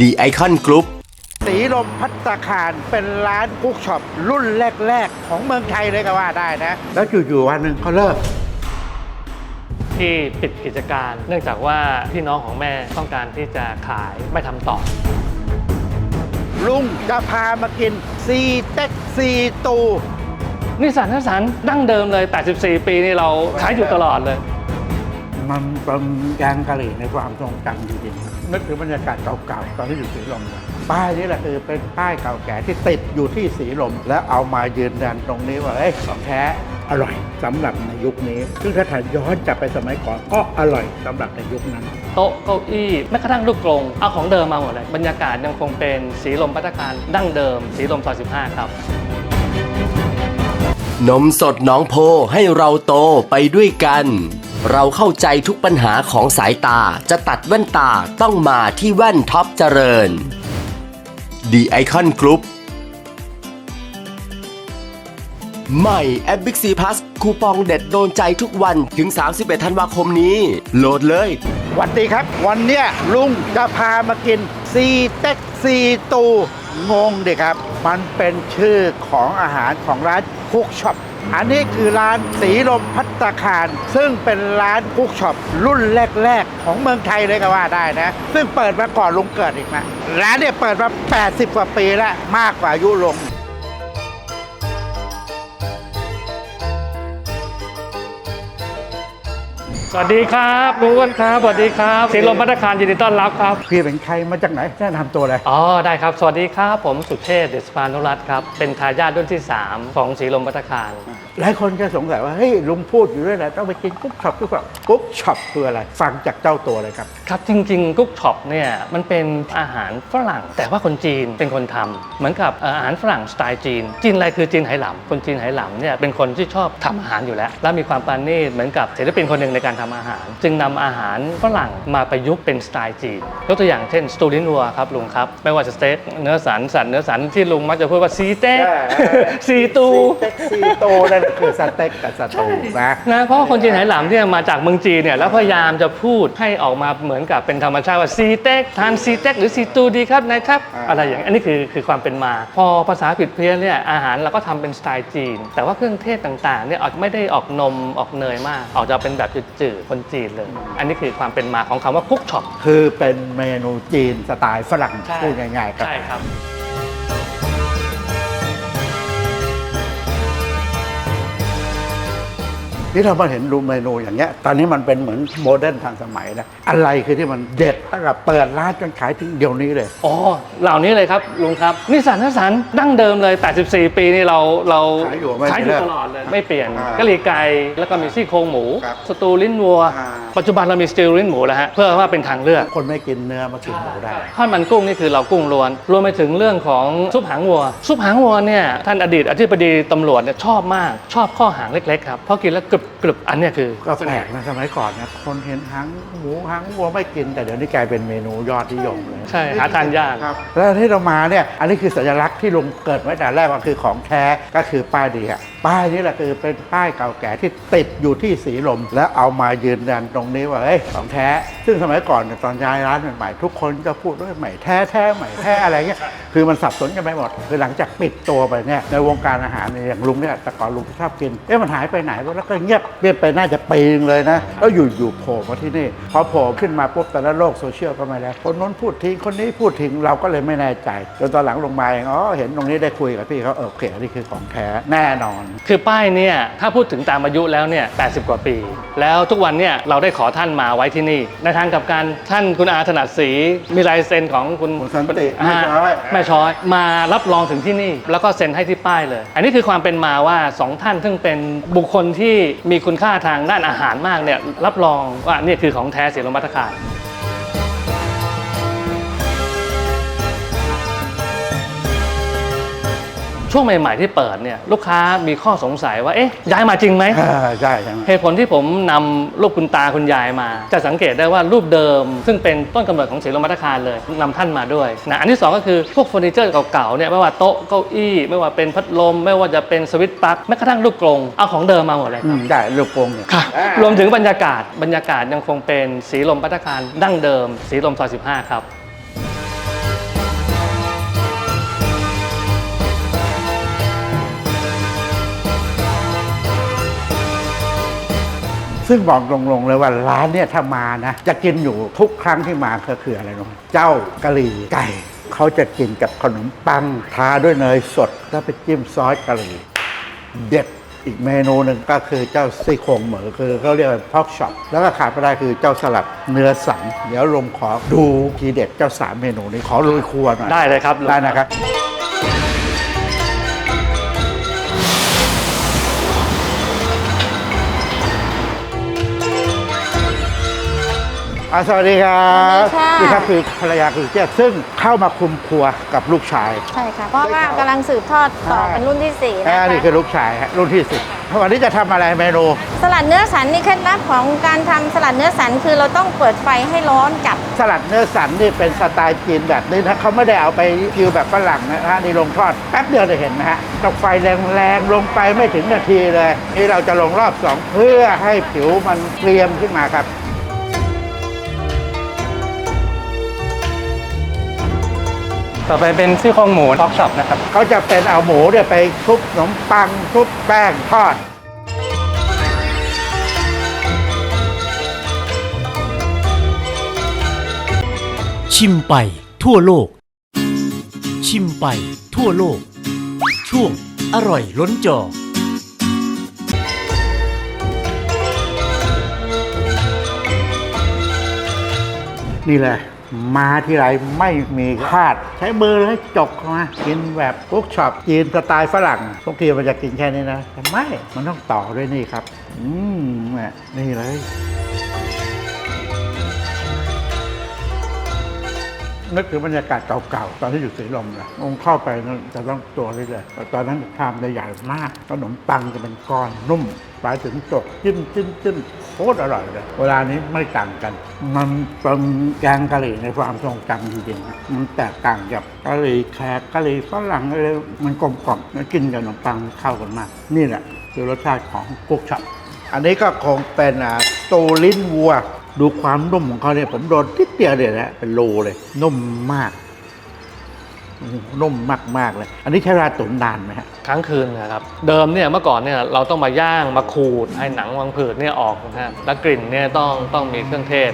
ดีไอคอนกรุ๊ปสีลมพัตตาคารเป็นร้านกุ๊กช็อปรุ่นแรก ๆ ของเมืองไทยเลยก็ว่าได้นะ แล้วอยู่ๆวันหนึ่งเขาเลิกที่ปิดกิจการ เนื่องจากว่าพี่น้องของแม่ต้องการที่จะขายไม่ทำต่อ ลุงจะพามากินซีเต็กซีตูนิสสันนิสสันดั้งเดิมเลย 84 ปีนี่เราขายอยู่ตลอดเลย มันเป็นแกงกะหรี่ในความทรงจำจริงๆ นึกถึงบรรยากาศเก่าๆ ตอนที่อยู่สีลมเลยป้ายนี้แหละคือเป็นป้ายเก่าแก่ที่ติดอยู่ที่สีลม แล้วเอามายืนยันตรงนี้ว่าเอ้ยของแท้อร่อยสำหรับในยุคนี้ ซึ่งถ้าถ่ายย้อนกลับไปสมัยก่อนก็อร่อยสำหรับในยุคนั้น โต๊ะเก้าอี้แม้กระทั่งลูกกรงเอาของเดิมมาหมดเลย บรรยากาศยังคงเป็นสีลมพัฒการดั้งเดิม สีลมซอย15 ครับ นมสดหน้องโพให้เราโตไปด้วยกัน เราเข้าใจทุกปัญหาของสายตาจะตัดแว่นตาต้องมาที่แว่นท็อปเจริญดีไอคอนกรุ๊ปใหม่แอป Big C Plus คูปองเด็ดโดนใจทุกวันถึง 31 ธันวาคมนี้ โหลดเลยสวัสดีครับ วันเนี้ยลุงจะพามากินซีเต็กซีตูงงดิครับ มันเป็นชื่อของอาหารของร้านคุกช็อป อันนี้คือร้านสีลมพัตตาคาร ซึ่งเป็นร้านคุกช็อปรุ่นแรก ๆ ของเมืองไทยเลยก็ว่าได้นะ ซึ่งเปิดมาก่อนลุงเกิดอีกนะร้านเนี่ยเปิดมา 80 กว่าปีแล้วมากกว่ายุลง วัสดีครับลุงอ้วนครับสวัสดีครับสีลมพัฒการยินดีต้อนรับครับ พี่เป็นใครมาจากไหนแนะนำตัวเลย อ๋อได้ครับ สวัสดีครับ ผมสุเทพเดชปานุรัตน์ครับ เป็นทายาทรุ่นที่ 3 ของสีลมพัฒการหลายคนก็สงสัยว่าเฮ้ยลุงพูดอยู่ด้วยแหละต้องไปกินกุ๊กช็อปกุ๊กช็อปกุ๊กช็อปคืออะไร ฟังจากเจ้าตัวเลยครับครับจริงๆกุ๊กช็อปเนี่ยมันเป็นอาหารฝรั่ง แต่ว่าคนจีนเป็นคนทำเหมือนกับเอ่ออาหารฝรั่งสไตล์จีน จีนอะไรคือจีนไหหลำคนจีนไหหลำเนี่ยเป็นคนที่ชอบทำอาหารอยู่แล้ว และมีความปราณีตเหมือนกับศิลปินคนหนึ่งในการทำอาหาร จึงนำอาหารฝรั่งมาประยุกต์เป็นสไตล์จีนยกตัวอย่างเช่นสตูดินัวครับลุงครับ ไม่ว่าจะสเต็กเนื้อสันสันเนื้อสันที่ลุงมักจะพูดว่าซีเต็กซีตูซีเต็กซีโตนั่นคือสเต็กกับสตูนะนะเพราะว่าคนจีนไหหลำเนี่ยมาจากเมืองจีนเนี่ยแล้วพยายามจะพูดให้ออกมาเหมือนกับเป็นธรรมชาติว่าซีเต็กทานซีเต็กหรือซีตูดีครับนายครับอ่าอะไรอย่างนี้อันนี้คือคือความเป็นมา พอภาษาผิดเพี้ยนเนี่ยอาหารเราก็ทำเป็นสไตล์จีน แต่ว่าเครื่องเทศต่างๆเนี่ยออกไม่ได้ออกนมออกเนยมาก ออกจะเป็นแบบจืดๆคนจีนเลย อันนี้คือความเป็นมาของคำว่าคุกช็อปคือเป็นเมนูจีนสไตล์ฝรั่งพูดง่ายๆครับใช่ครับ ที่เรามาเห็นรูเมนูอย่างเงี้ย ตอนนี้มันเป็นเหมือนโมเดิร์นทันสมัยนะ อะไรคือที่มันเด็ดตั้งแต่เปิดร้านจนขายถึงเดี๋ยวนี้เลย อ๋อ เหล่านี้เลยครับลุงครับ นิสสันนิสสันดั้งเดิมเลย 84 ปีนี่เราเราขายอยู่ไม่ขายอยู่เลิกตลอดเลย ไม่เปลี่ยนอ่ากะหรี่ไก่แล้วก็มีซี่โครงหมู ครับสตูลิ้นวัว อ่า ปัจจุบันเรามีสตูลิ้นหมูแล้วฮะเพื่อว่าเป็นทางเลือก คนไม่กินเนื้อมากินหมูได้ทอดมันกุ้งนี่คือเรากุ้งล้วน รวมไปถึงเรื่องของซุปหางวัว ซุปหางวัวเนี่ยท่านอดีตอธิบดีตำรวจเนี่ยชอบมากชอบข้อหางเล็กๆครับเพราะกินแล้วกรึบกรึบอันเนี้ยคือก็แปลกนะสมัยก่อนนะคนเห็นหางหมูหางวัวไม่กิน แต่เดี๋ยวนี้กลายเป็นเมนูยอดนิยมเลยใช่หาทานยากครับแล้วที่เรามาเนี่ยอันนี้คือสัญลักษณ์ที่ลุงเกิดไว้แต่แรกว่าคือของแท้ก็คือป้ายดีอะ ป้ายนี้แหละคือเป็นป้ายเก่าแก่ที่ติดอยู่ที่สีลม แล้วเอามายืนยันตรงนี้ว่าเอ้ยของแท้ ซึ่งสมัยก่อนเนี่ยตอนย้ายร้านใหม่ๆทุกคนก็พูดด้วยใหม่แท้แท้ใหม่แท้อะไรเงี้ยคือมันสับสนกันไปหมดคือหลังจากปิดตัวไปเนี่ยในวงการอาหารเนี่ยอย่างลุงเนี่ยแต่ก่อนลุงชอบกินเอ๊ะมันหายไปไหนวะแล้วก็เงียบเงียบไปน่าจะปีนึงเลยนะแล้วอยู่ๆโผล่มาที่นี่พอโผล่ขึ้นมาปุ๊บแต่ละโลกโซเชียลก็ไม่แล้วคนน้นพูดทิ้งคนนี้พูดทิ้งเราก็เลยไม่แน่ใจจนตอนหลังลงมาเองอ๋อเห็นตรงนี้ได้คุยกับพี่เขาโอเคอันนี้คือของแท้แน่นอนคือป้ายเนี่ยถ้าพูดถึงตามอายุแล้วเนี่ย 80 กว่าปี แล้วทุกวันเนี่ยเราได้ขอท่านมาไว้ที่นี่ ในทางกลับการท่านคุณอาถนัดศรีมีลายเซ็นของคุณคุณสันติอ่าแม่ช้อยแม่ช้อยมารับรองถึงที่นี่ แล้วก็เซ็นให้ที่ป้ายเลย อันนี้คือความเป็นมาว่าสองท่านซึ่งเป็นบุคคลที่มีคุณค่าทางด้านอาหารมากเนี่ยรับรองว่านี่คือของแท้เสียลมบัตคาร ช่วงใหม่ ๆ ที่เปิดเนี่ยลูกค้ามีข้อสงสัยว่าเอ๊ะย้ายมาจริงไหมเออใช่ใช่ไหม เหตุผลที่ผมนำรูปคุณตาคุณยายมา จะสังเกตได้ว่ารูปเดิม ซึ่งเป็นต้นกำเนิดของศรีลมพัฒคารเลยนำท่านมาด้วยนะอันที่สองก็คือพวกเฟอร์นิเจอร์เก่าๆเนี่ยไม่ว่าโต๊ะเก้าอี้ ไม่ว่าเป็นพัดลม ไม่ว่าจะเป็นสวิตช์ปลั๊กแม้กระทั่งลูกกรงเอาของเดิมมาหมดเลย อืมได้ลูกโป่งเนี่ยครับรวมถึงบรรยากาศบรรยากาศยังคงเป็นสีลมพัฒคารดั้งเดิม สีลมซอย15 ครับ ซึ่งบอกตรงๆเลยว่าร้านเนี่ยถ้ามานะ จะกินอยู่ทุกครั้งที่มาก็คืออะไรรู้ไหมเจ้ากะหรี่ไก่เขาจะกินกับขนมปังทาด้วยเนยสดแล้วไปจิ้มซอสกะหรี่เด็ดอีกเมนูหนึ่งก็คือเจ้าซี่โครงหมูคือเขาเรียกว่าพ็อกช็อปแล้วก็ขาดไม่ได้คือเจ้าสลัดเนื้อสัน เดี๋ยวลงขอดูทีเด็ดเจ้าสามเมนูนี้ขอลุยครัวหน่อยได้เลยครับลุงได้นะครับ อะสวัสดีครับสวัสดีค่ะ นี่ครับคือภรรยาคือเจ๊ซึ่งเข้ามาคุมครัวกับลูกชาย ใช่ค่ะ เพราะว่ากำลังสืบทอดต่อเป็นรุ่นที่สี่นะอ่าคะนี่คือลูกชายฮะรุ่นที่สิบวันนี้จะทำอะไรเมนู สลัดเนื้อสันนี่เคล็ดลับของการทำสลัดเนื้อสันคือเราต้องเปิดไฟให้ร้อนจัด สลัดเนื้อสันนี่เป็นสไตล์จีนแบบนี้นะเขาไม่ได้เอาไปคิวแบบฝรั่งนะฮะนี่ลงทอดแป๊บเดียวจะเห็นนะฮะต้องไฟแรงๆลงไปไม่ถึงนาทีเลย นี่เราจะลงรอบสองเพื่อให้ผิวมันเกรียมขึ้นมาครับ ต่อไปเป็นซี่โครงหมูท็อกช็อปนะครับ เขาจะเป็นเอาหมูเนี่ยไปคลุกขนมปังคลุกแป้งทอด ชิมไปทั่วโลก ชิมไปทั่วโลก ช่วงอร่อยล้นจอ นี่แหละ มาที่ไรไม่มีคาด ใช้มือเลยจกเข้ามากินแบบกุ๊กช็อปจีนสไตล์ฝรั่งพวกทีมันจะกินแค่นี้นะแต่ไม่มันต้องต่อด้วยนี่ครับ อืมแหม่นี่เลย นึกถึงบรรยากาศเก่าๆ ตอนที่อยู่สีลมเลยองค์เข้าไปนั่นจะต้องตัวเลยแต่ตอนนั้นชามใหญ่มากขนมปังจะเป็นก้อนนุ่มไปถึงจบจิ้มจิ้มจิ้มโคตรอร่อยเลย เวลานี้ไม่ต่างกัน มันเป็นแกงกะหรี่ในความทรงจำจริงๆมันแตกต่างจากกะหรี่แขกกะหรี่ฝรั่งอะไรมันกลมกล่อมแล้วกินกับขนมปังเข้ากันมาก นี่แหละคือรสชาติของกุ๊กช็อปอันนี้ก็คงเป็นตูลิ้นวัว ดูความนุ่มของเขาเนี่ยผมโดนทิดเดียวเลยนะเป็นโลเลย นุ่มมาก นุ่มมากๆเลย อันนี้ใช้เวลาตุ๋นนานไหมฮะค้างคืนนะครับ เดิมเนี่ยเมื่อก่อนเนี่ยเราต้องมาย่างมาขูดให้หนังวังผืดเนี่ยออกนะฮะแล้วกลิ่นเนี่ยต้องต้องมีเครื่องเทศ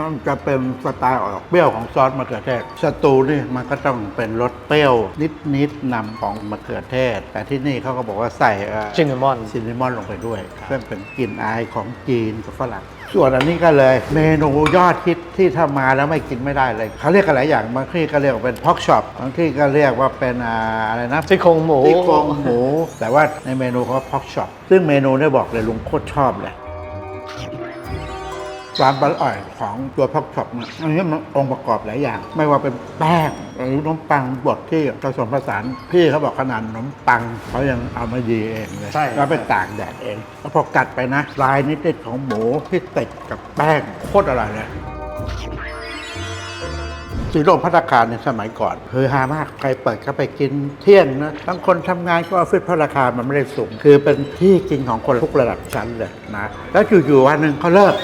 มันจะเป็นสไตล์ออกเปรี้ยวของซอสมะเขือเทศสตูนี่มันก็ต้องเป็นรสเปรี้ยวนิดๆนำของมะเขือเทศ แต่ที่นี่เขาก็บอกว่าใส่เอ่อชินนามอนซินนามอนลงไปด้วยเพื่อเป็นกลิ่นอายของจีนกับฝรั่งส่วนอันนี้ก็เลยเมนูยอดฮิตที่ถ้ามาแล้วไม่กินไม่ได้เลย เขาเรียกกันหลายอย่างบางที่ก็เรียกว่าเป็นพ็อกช็อปบางที่ก็เรียกว่าเป็นอ่าอะไรนะซี่โครงหมูซี่โครงหมู แต่ว่าในเมนูเขาพ็อกช็อปซึ่งเมนูเนี่ยบอกเลยลุงโคตรชอบเลย ความอร่อยของตัวพ็อกช็อปเนี่ยอันนี้มันองค์ประกอบหลายอย่าง ไม่ว่าเป็นแป้งหรือขนมปังบดที่ผสมผสานพี่เขาบอกขนาดขนมปังเขายังเอามายีเองเลยใช่ แล้วไปตากแดดเองแล้วพอกัดไปนะลายนิดๆของหมูที่ติดกับแป้งโคตรอร่อยเลย สีลมพัตตาคารในสมัยก่อนเฮอฮามากใครเปิดก็ไปกินเที่ยงนะทั้งคนทำงานก็ออฟฟิศเพราะราคามันไม่ได้สูง คือเป็นที่กินของคนทุกระดับชั้นเลยนะ แล้วอยู่ๆวันหนึ่งเขาเลิก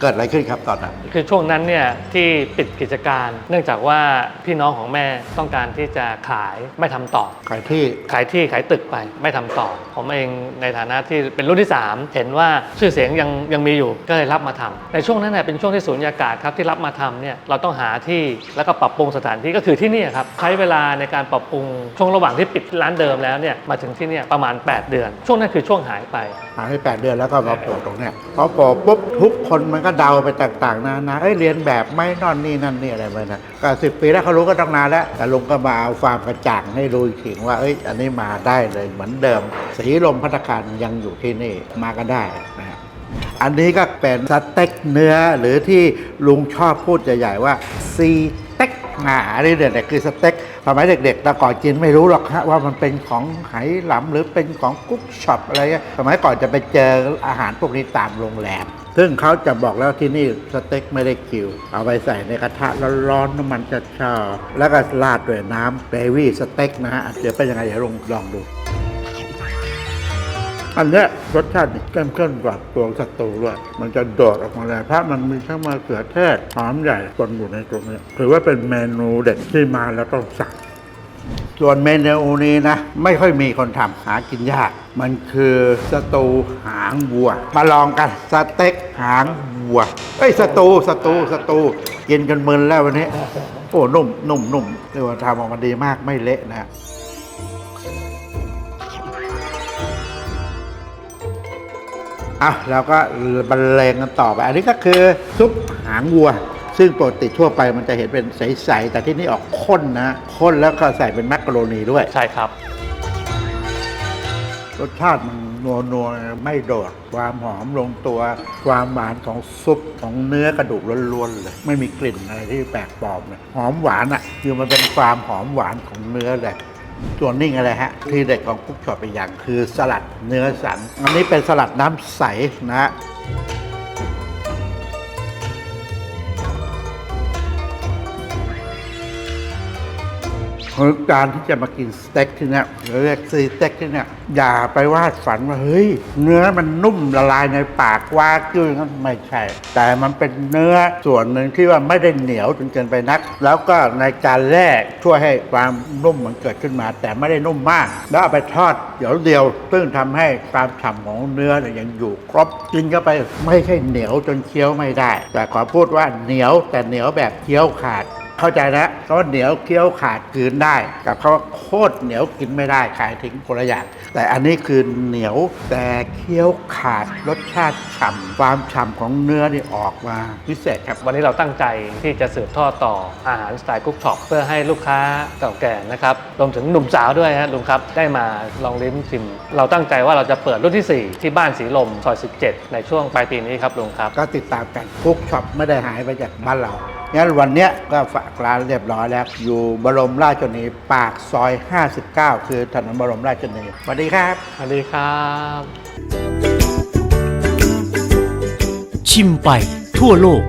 เกิดอะไรขึ้นครับตอนนั้น คือช่วงนั้นเนี่ยที่ปิดกิจการ เนื่องจากว่าพี่น้องของแม่ต้องการที่จะขายไม่ทำต่อขายที่ ขายที่ขายตึกไปไม่ทำต่อ ผมเองในฐานะที่เป็นรุ่นที่ 3 เห็นว่าชื่อเสียงยังยังมีอยู่ก็เลยรับมาทำในช่วงนั้นเนี่ยเป็นช่วงที่สูญญากาศครับที่รับมาทำเนี่ยเราต้องหาที่แล้วก็ปรับปรุงสถานที่ก็คือที่นี่ครับใช้เวลาในการปรับปรุงช่วงระหว่างที่ปิดร้านเดิมแล้วเนี่ยมาถึงที่เนี่ยประมาณ 8 เดือน ช่วงนั้นคือช่วงหายไป หายไปแปดเดือนแล้วก็มาโผล่ตรงเนี้ยพอโผล่ปุ๊บทุกคนมันก็เดาไปต่างๆนานาเอ้ยเรียนแบบไหม่นอนนี่นั่นนี่อะไรไปนะก็สิบปีแล้วเขารู้ก็ต้องนานแล้วแต่ลุงก็มาเอาความกระจ่างให้ดูอีกทีว่าเอ้ยอันนี้มาได้เลยเหมือนเดิม สีลมพัฒการยังอยู่ที่นี่มาก็ได้นะฮะอันนี้ก็เป็นสเต็กเนื้อหรือที่ลุงชอบพูดใหญ่ๆว่าซีเต็กอ่าอันนี้เด็กๆคือสเต็กสมัยเด็กๆต่ก่อนกินไม่รู้หรอกฮะว่ามันเป็นของไหหลำหรือเป็นของกุ๊กช็อปอะไรเงี้ยสมัยก่อนจะไปเจออาหารพวกนี้ตามโรงแรม ซึ่งเขาจะบอกแล้วที่นี่สเต็กไม่ได้คิว เอาไปใส่ในกระทะร้อนๆน้ำมันจะชาแล้วก็ราดด้วยน้ำเกรวี่สเต็กนะฮะเดี๋ยวเป็นยังไงเดี๋ยวลองลองดู อันเนี้ยรสชาติเข้มข้นกว่าตัวสตูด้วยมันจะโดดออกมาเลยเพราะมันมีทั้งมะเขือเทศหอมใหญ่ปนอยู่ในตัวนี้ถือว่าเป็นเมนูเด็ดที่มาแล้วต้องสั่ง ส่วนเมนูนี้นะ ไม่ค่อยมีคนทำหากินยาก มันคือสตูหางวัวมาลองกันสเต็กหางวัวเอ้ยสตูสตูสตูกินกันมึนแล้ววันนี้ โอ้นุ่มนุ่มนุ่มเรียกว่าทำออกมาดีมากไม่เละนะอะเราก็บรรเลงกันต่อไป อันนี้ก็คือซุปหางวัว ซึ่งปกติทั่วไปมันจะเห็นเป็นใสๆ แต่ที่นี่ออกข้นนะข้นแล้วก็ใส่เป็นแมกกะโรนีด้วย ใช่ครับ รสชาติมันนัวนัวๆไม่โดด ความหอมลงตัว ความหวานของซุปของเนื้อกระดูกล้วนๆเลย ไม่มีกลิ่นอะไรที่แปลกปลอมเลยหอมหวานอะ คือมันเป็นความหอมหวานของเนื้อเลยส่วนนี่อะไรฮะ ที่เด็ดของกุ๊กช็อปอีกอย่างคือสลัดเนื้อสัน อันนี้เป็นสลัดน้ำใสนะฮะ การที่จะมากินสเต็กที่เนี่ยหรือเรียกซีสเต็กที่เนี่ยอย่าไปวาดฝันว่าเฮ้ย เนื้อมันนุ่มละลายในปากว่ากิ้วอย่างนั้นไม่ใช่ แต่มันเป็นเนื้อส่วนหนึ่งที่ว่าไม่ได้เหนียวจนเกินไปนัก แล้วก็ในการแล่ช่วยให้ความนุ่มมันเกิดขึ้นมา แต่ไม่ได้นุ่มมาก แล้วเอาไปทอดเดี๋ยวเดียว ซึ่งทำให้ความฉ่ำของเนื้อเนี่ยยังอยู่ครบกินเข้าไปไม่ใช่เหนียวจนเคี้ยวไม่ได้ แต่ขอพูดว่าเหนียวแต่เหนียวแบบเคี้ยวขาด เข้าใจนะเพราะว่าเหนียวเคี้ยวขาดกลืนได้ กับเขาว่าโคตรเหนียวกินไม่ได้ขายทิ้งคนละอย่างแต่อันนี้คือเหนียวแต่เคี้ยวขาดรสชาติฉ่ำความฉ่ำของเนื้อนี่ออกมาพิเศษครับ วันนี้เราตั้งใจที่จะสืบทอดต่ออาหารสไตล์กุ๊กช็อปเพื่อให้ลูกค้าเก่าแก่นะครับรวมถึงหนุ่มสาวด้วยฮะลุงครับได้มาลองลิ้มชิม เราตั้งใจว่าเราจะเปิดรุ่นที่ 4 ที่บ้านสีลมซอย17 ในช่วงปลายปีนี้ครับลุงครับ ก็ติดตามกันคุกช็อปไม่ได้หายไปจากบ้านเรา งั้นวันเนี้ยก็ฝากร้านเรียบร้อยแล้ว อยู่บรมราชชนนีปากซอย 59 คือถนนบรมราชชนนีสวัสดีครับ สวัสดีครับ ชิมไปทั่วโลก